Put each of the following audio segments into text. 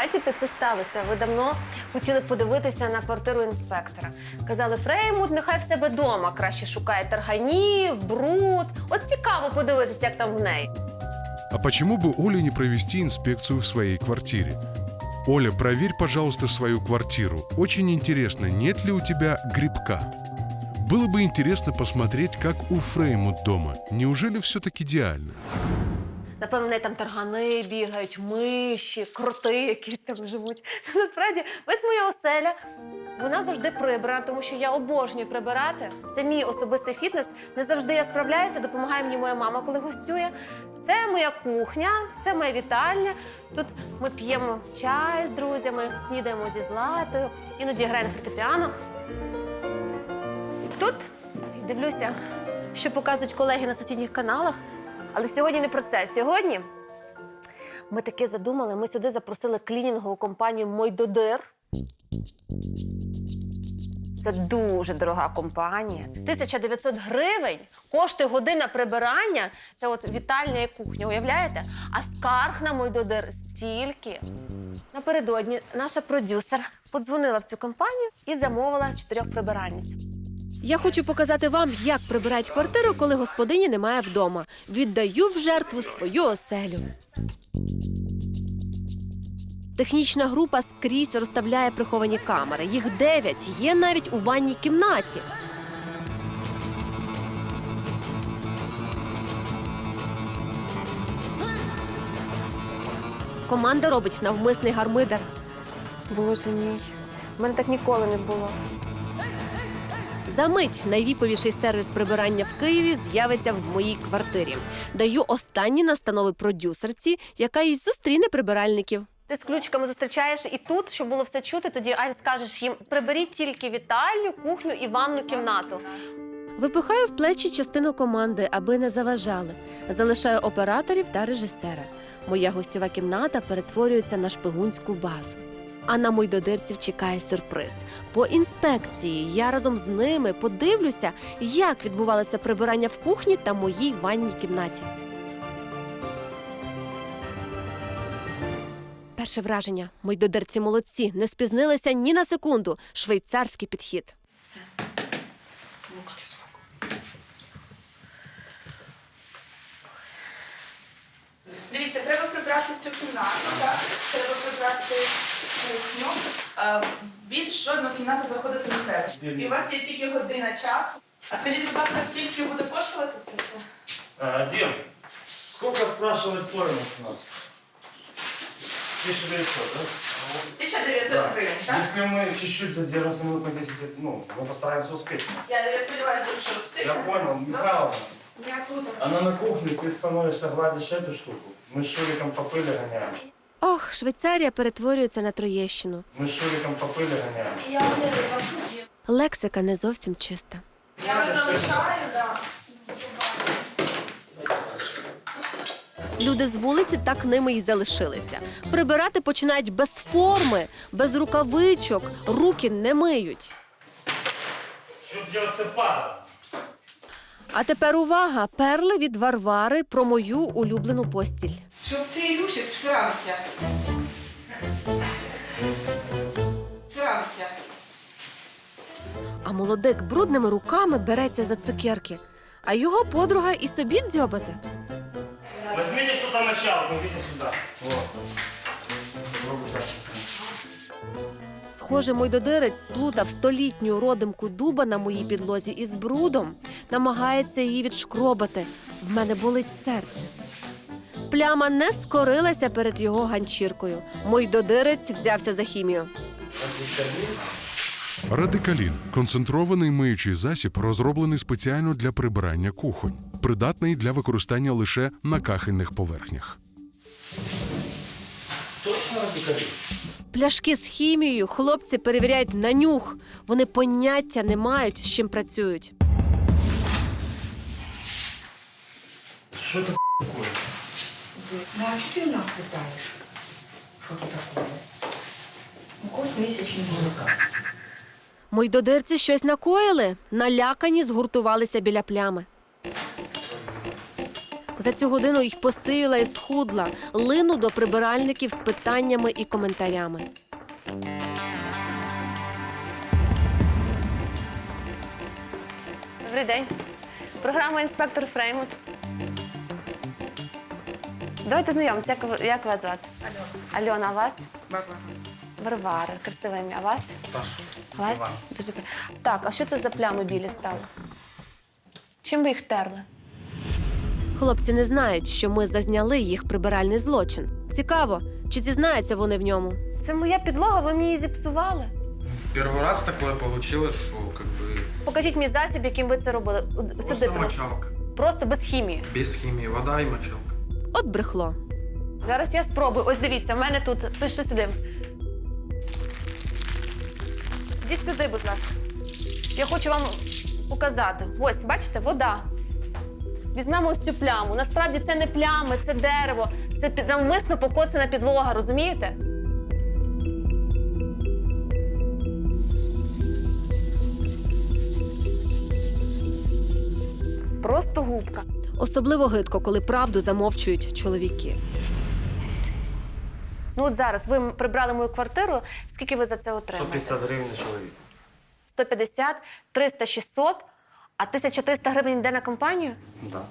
бачите, це сталося. Ви давно хотіли подивитися на квартиру інспектора. Казали, Фреймут, нехай в себе вдома краще шукає тарганів, бруд. От цікаво подивитися, як там в неї. А почему бы Оле не провести инспекцию в своей квартире? Оля, проверь, пожалуйста, свою квартиру. Очень интересно, нет ли у тебя грибка? Было бы интересно посмотреть, как у Фреймут дома. Неужели все так идеально? Напевно, в неї там таргани бігають, миші, кроти якісь там живуть. Насправді, весь моя оселя. Вона завжди прибрана, тому що я обожнюю прибирати. Це мій особистий фітнес. Не завжди я справляюся, допомагає мені моя мама, коли гостює. Це моя кухня, це моя вітальня. Тут ми п'ємо чай з друзями, снідаємо зі златою, іноді граємо фортепіано. Тут дивлюся, що показують колеги на сусідніх каналах. Але сьогодні не про це. Сьогодні ми таке задумали. Ми сюди запросили клінінгову компанію Мойдодир. Це дуже дорога компанія. 1900 гривень коштує година прибирання. Це от вітальня і кухня, уявляєте? А скарг на Мойдодир стільки. Напередодні наша продюсер подзвонила в цю компанію і замовила чотирьох прибиральниць. Я хочу показати вам, як прибирають квартиру, коли господині немає вдома. Віддаю в жертву свою оселю. Технічна група скрізь розставляє приховані камери. Їх дев'ять, є навіть у ванній кімнаті. Команда робить навмисний гармидер. Боже мій, в мене так ніколи не було. За мить найвіповіший сервіс прибирання в Києві з'явиться в моїй квартирі. Даю останні настанови продюсерці, яка й зустріне прибиральників. Ти з ключками зустрічаєш і тут, щоб було все чути, тоді Ань скажеш їм: приберіть тільки вітальню, кухню і ванну кімнату. Випихаю в плечі частину команди, аби не заважали. Залишаю операторів та режисера. Моя гостьова кімната перетворюється на шпигунську базу. А на мойдодирців чекає сюрприз. По інспекції я разом з ними подивлюся, як відбувалося прибирання в кухні та моїй ванній кімнаті. Перше враження. Мойдодирці молодці, не спізнилися ні на секунду. Швейцарський підхід. Дивіться, треба прибрати цю кімнату, так? Треба прибрати кухню. Е, більш жодну кімнату заходити не треба. І у вас є тільки година часу. А скажіть, будь ласка, скільки буде коштувати це все? А, Дим, сколько спрашивает стоимость у нас? 1900, да? 1900 гривень, так? Если мы чуть-чуть задержимся минут на 10, ну, мы постараемся успеть. Я, я сподіваюся, дуже, що Я встигнете. понял, Михайловна. она на кухне, ты становишься, гладишь эту штуку. Мы с Шуриком по пыли гоняем. Ох, Швейцарія перетворюється на Троєщину. Мы с Шуриком по пыли гоняем. Я не вас тут є. Лексика не зовсім чиста. Я вас залишаю, так. Люди з вулиці так ними й залишилися. Прибирати починають без форми, без рукавичок, руки не миють. Что делать с пара? А тепер увага! Перли від Варвари про мою улюблену постіль. Щоб цей Ілюшик всрався. Всрався. А молодик брудними руками береться за цукерки, а його подруга і собі дзьобати. Возьмите кто-то начало, идите сюда. Вот. Попробуй так. Схоже, мойдодирець сплутав столітню родимку дуба на моїй підлозі із брудом, намагається її відшкробати. В мене болить серце. Пляма не скорилася перед його ганчіркою. Мойдодирець взявся за хімію. Радикалін концентрований миючий засіб, розроблений спеціально для прибирання кухонь, придатний для використання лише на кахельних поверхнях. Точно? Пляшки з хімією хлопці перевіряють на нюх. Вони поняття не мають, з чим працюють. Что это такое? Ну, а що ти нас питаєш? Що тут такое? Ну, Кожен місячний музика. Мойдодирці щось накоїли, налякані згуртувалися біля плями. За цю годину й посивіла і схудла, лину до прибиральників з питаннями і коментарями. Добрий день. Програма інспектор Фреймут. Давайте знайомимося. Як, ви- як вас звати? Альона. Альона, а вас? Варвара. Красиве ім'я. А вас? Саша. А вас? Дуже при- Так, а що це за плями білі стали? Чим ви їх терли? Хлопці не знають, що ми зазняли їх прибиральний злочин. Цікаво, чи зізнаються вони в ньому? Це моя підлога, ви мені її зіпсували. Первый раз такое получилось, что как бы Покажіть мій засіб, яким ви це робили. Сюди просто просто. мочалка. просто без хімії. Без химии, вода и мочалка. От брехло. Зараз я спробую. Ось дивіться, в мене тут пише сюди. Йдіть сюди, будь ласка. Я хочу вам показати. Ось, бачите, вода. Візьмемо ось цю пляму. Насправді це не плями, це дерево. Це навмисно покоцана підлога, розумієте? Просто губка. Особливо гидко, коли правду замовчують чоловіки. Ну от зараз ви прибрали мою квартиру. Скільки ви за це отримаєте? 150 гривень на чоловіка. 150, 300, 600, а 1300 гривень йде на компанію? Да.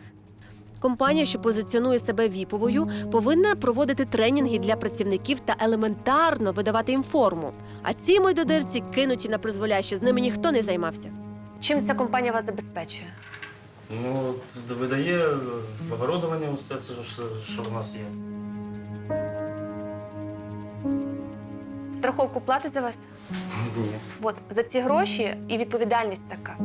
Компанія, що позиціонує себе віповою, повинна проводити тренінги для працівників та елементарно видавати їм форму. А ці мойдодирці кинуті на призволяще, з ними ніхто не займався. Чим ця компанія вас забезпечує? Ну, видає е, оборудовання, все це, що, що в нас є. Страховку платить за вас? Ні. От за ці гроші і відповідальність така.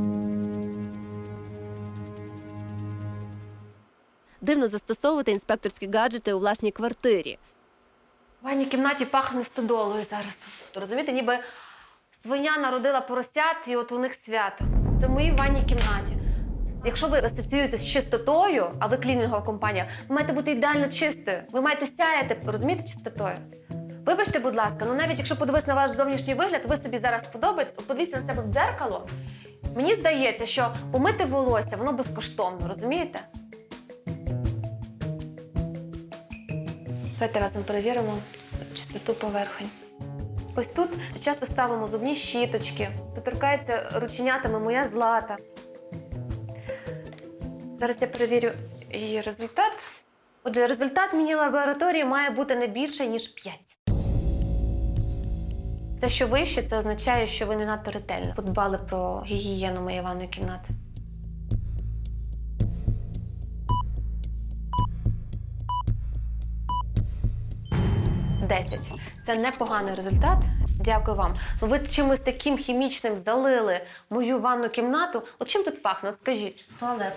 Дивно застосовувати інспекторські гаджети у власній квартирі. В ванній кімнаті пахне стодолою зараз. То розумієте, ніби свиня народила поросят, і от у них свято. Це в моїй ванній кімнаті. Якщо ви асоціюєтеся з чистотою, а ви клінінгова компанія, ви маєте бути ідеально чистою. Ви маєте сяяти, розумієте, чистотою. Вибачте, будь ласка, ну навіть якщо подивитися на ваш зовнішній вигляд, ви собі зараз подобається, подивіться на себе в дзеркало. Мені здається, що помити волосся воно безкоштовно, розумієте? Давайте разом перевіримо чистоту поверхонь. Ось тут часто ставимо зубні щіточки, доторкається рученятами моя злата. Зараз я перевірю її результат. Отже, результат міні-лабораторії має бути не більше, ніж 5. Це що вище, це означає, що ви не надто ретельно подбали про гігієну моєї ванної кімнати. Десять. Це непоганий результат. Дякую вам. Ну ви чимось таким хімічним залили мою ванну кімнату. От чим тут пахне? От скажіть. Туалет.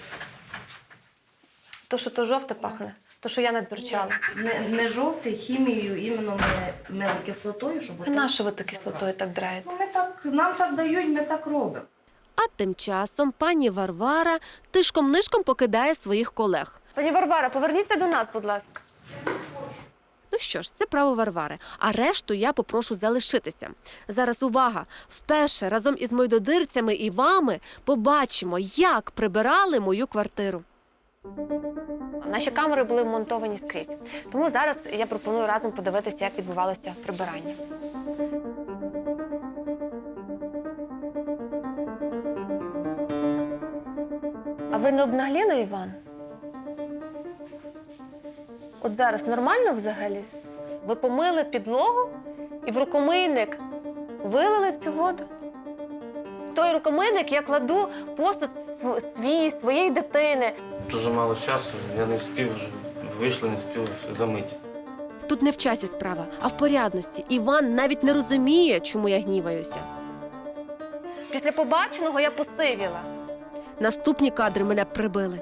То, що то жовте пахне, то, що я надзурчала. Не, не жовтий, хімією, іменно ми, милою кислотою, щоб... А на що ви ту кислотою так драєте? Ну, ми так, нам так дають, ми так робимо. А тим часом пані Варвара тишком-нишком покидає своїх колег. Пані Варвара, поверніться до нас, будь ласка. Ну що ж, це право Варвари. А решту я попрошу залишитися. Зараз увага! Вперше разом із мойдодирцями і вами побачимо, як прибирали мою квартиру. Наші камери були вмонтовані скрізь. Тому зараз я пропоную разом подивитися, як відбувалося прибирання. А ви не обнагліли, Іван? От зараз нормально взагалі? Ви помили підлогу і в рукомийник вилили цю воду? В той рукомийник я кладу посуд свій, своєї дитини. Дуже мало часу, я не вже, вийшли, не встиг замити. Тут не в часі справа, а в порядності. Іван навіть не розуміє, чому я гніваюся. Після побаченого я посивіла. Наступні кадри мене прибили.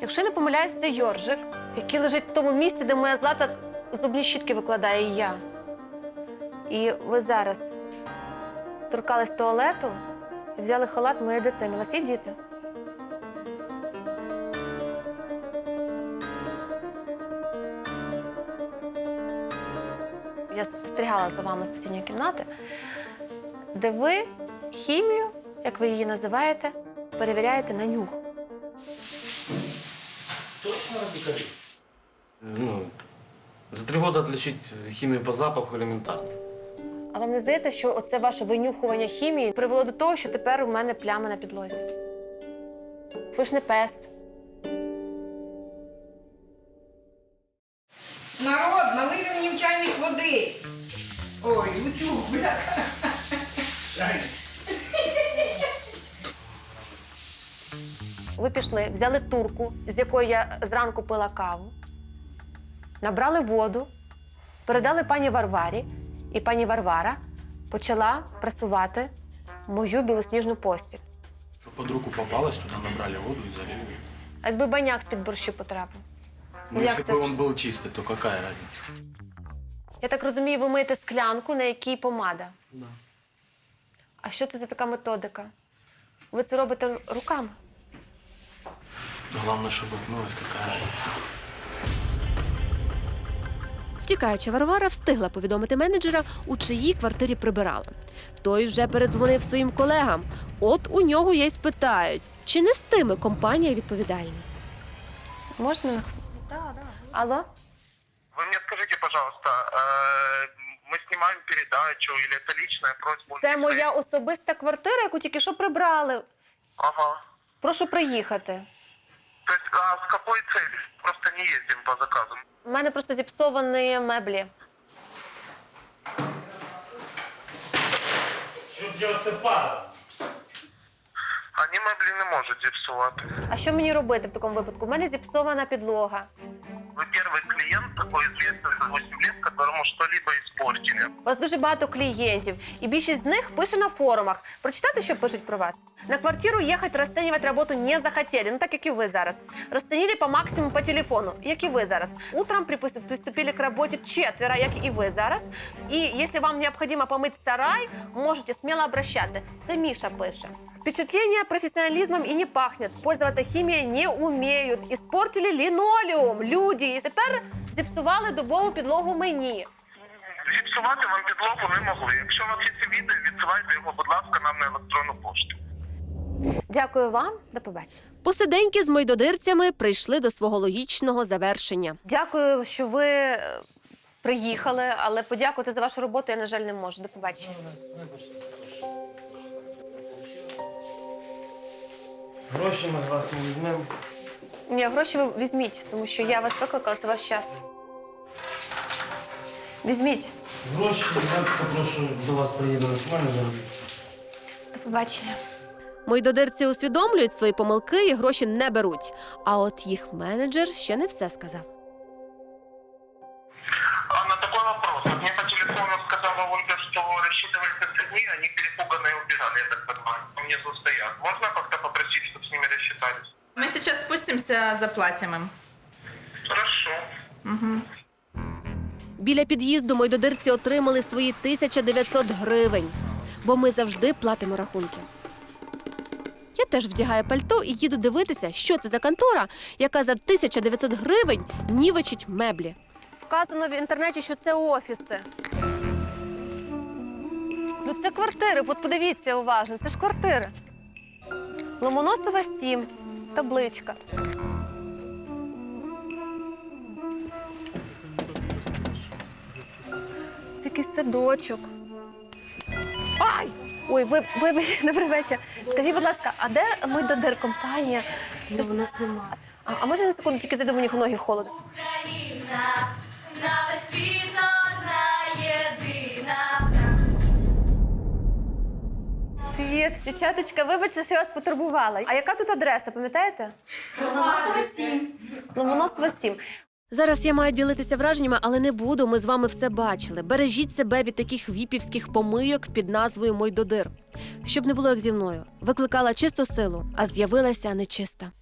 Якщо я не помиляюсь, це Йоржик, який лежить в тому місці, де моя злата зубні щітки викладає і я. І ви зараз торкались туалету і взяли халат моєї дитини. У вас є діти? Я спостерігала за вами з сусідньої кімнати, де ви хімію, як ви її називаєте, перевіряєте на нюх. Ну, за три года отличить химию по запаху элементарно. А вам не здається, що оце ваше винюхування хімії привело до того, що тепер у мене плями на підлозі? Ви ж не пес. води. Ой, утюг, бля. Ви пішли, взяли турку, з якої я зранку пила каву, набрали воду, передали пані Варварі, і пані Варвара почала прасувати мою білосніжну постіль. Что под руку попалось, туда набрали воду и залили. А якби баняк з-під борщу потрапив. Ну, Як если це бы ж? он был чистый, то какая разница? Я так розумію, ви миєте склянку, на якій помада. Да. А що це за така методика? Ви це робите руками? Главное, чтобы отмылась, какая разница. Втікаюча Варвара встигла повідомити менеджера, у чиїй квартирі прибирала. Той вже передзвонив своїм колегам. От у нього я й спитають, чи нестиме компанія відповідальність. Можна? на хв- Алло? Вы мне скажите, пожалуйста, э, мы снимаем передачу или это личная просьба? Це моя особиста квартира, яку тільки що прибрали. Ага. Прошу приїхати. То есть, а с какой целью? Просто не ездим по заказам. У мене просто зіпсовані меблі. Що делать це пара? Они мебли не можуть зіпсувати. А що мені робити в такому випадку? У мене зіпсована підлога. Вы первый клиент, такой известный за 8 лет, которому что-либо испортили. У вас дуже багато клієнтів, і більшість з них пише на форумах. Прочитати, що пишуть про вас. На квартиру ехать расценивать работу не захотели, ну так як і ви зараз. Расценили по максимуму по телефону, як і ви зараз. Утром припус- приступили к работе четверо, як і ви зараз. І якщо вам необходимо помыть сарай, можете смело обращаться. Це Міша пише. Впечатление профессионализмом и не пахнет. Пользоваться химией не умеют. Испортили линолеум. Люди. І тепер зіпсували дубову підлогу мені. Зіпсувати вам підлогу не могли. Якщо у вас є це відео, відсилайте його, будь ласка, нам на електронну пошту. Дякую вам, до побачення. Посиденьки з мойдодирцями прийшли до свого логічного завершення. Дякую, що ви е, приїхали, але подякувати за вашу роботу я, на жаль, не можу. До побачення. Гроші ми з вас не візьмемо. Ні, гроші ви візьміть, тому що я вас викликала, це ваш час. Візьміть. Гроші, я попрошу до вас приїду з менеджером. До побачення. Мойдодирці усвідомлюють свої помилки і гроші не беруть. А от їх менеджер ще не все сказав. А на такой вопрос. Вот Мне по телефону сказала Ольга, что рассчитывались с людьми, они перепуганные убежали, я так понимаю. Внизу стоят. Можно как-то попросить, чтобы с ними рассчитались? Ми зараз спустимося, заплатимо їм. Хорошо. Біля під'їзду мойдодирці отримали свої 1900 гривень, бо ми завжди платимо рахунки. Я теж вдягаю пальто і їду дивитися, що це за контора, яка за 1900 гривень нівечить меблі. Вказано в інтернеті, що це офіси. Ну, це квартири, от подивіться уважно, це ж квартири. Ломоносова 7, табличка. Якийсь садочок. Ай! Ой, ви, вибачте, добрий вечір. Скажіть, будь ласка, а де Мойдодир компанія? Це ж у нас немає. А, а може на секунду тільки зайду, мені в ноги холодно? Україна на весь світ Привіт, дівчаточка, вибачте, що я вас потурбувала. А яка тут адреса, пам'ятаєте? Ломоносова 7. Ломоносова 7. Зараз я маю ділитися враженнями, але не буду. Ми з вами все бачили. Бережіть себе від таких віпівських помийок під назвою Мойдодир. Щоб не було як зі мною. Викликала чисту силу, а з'явилася нечиста.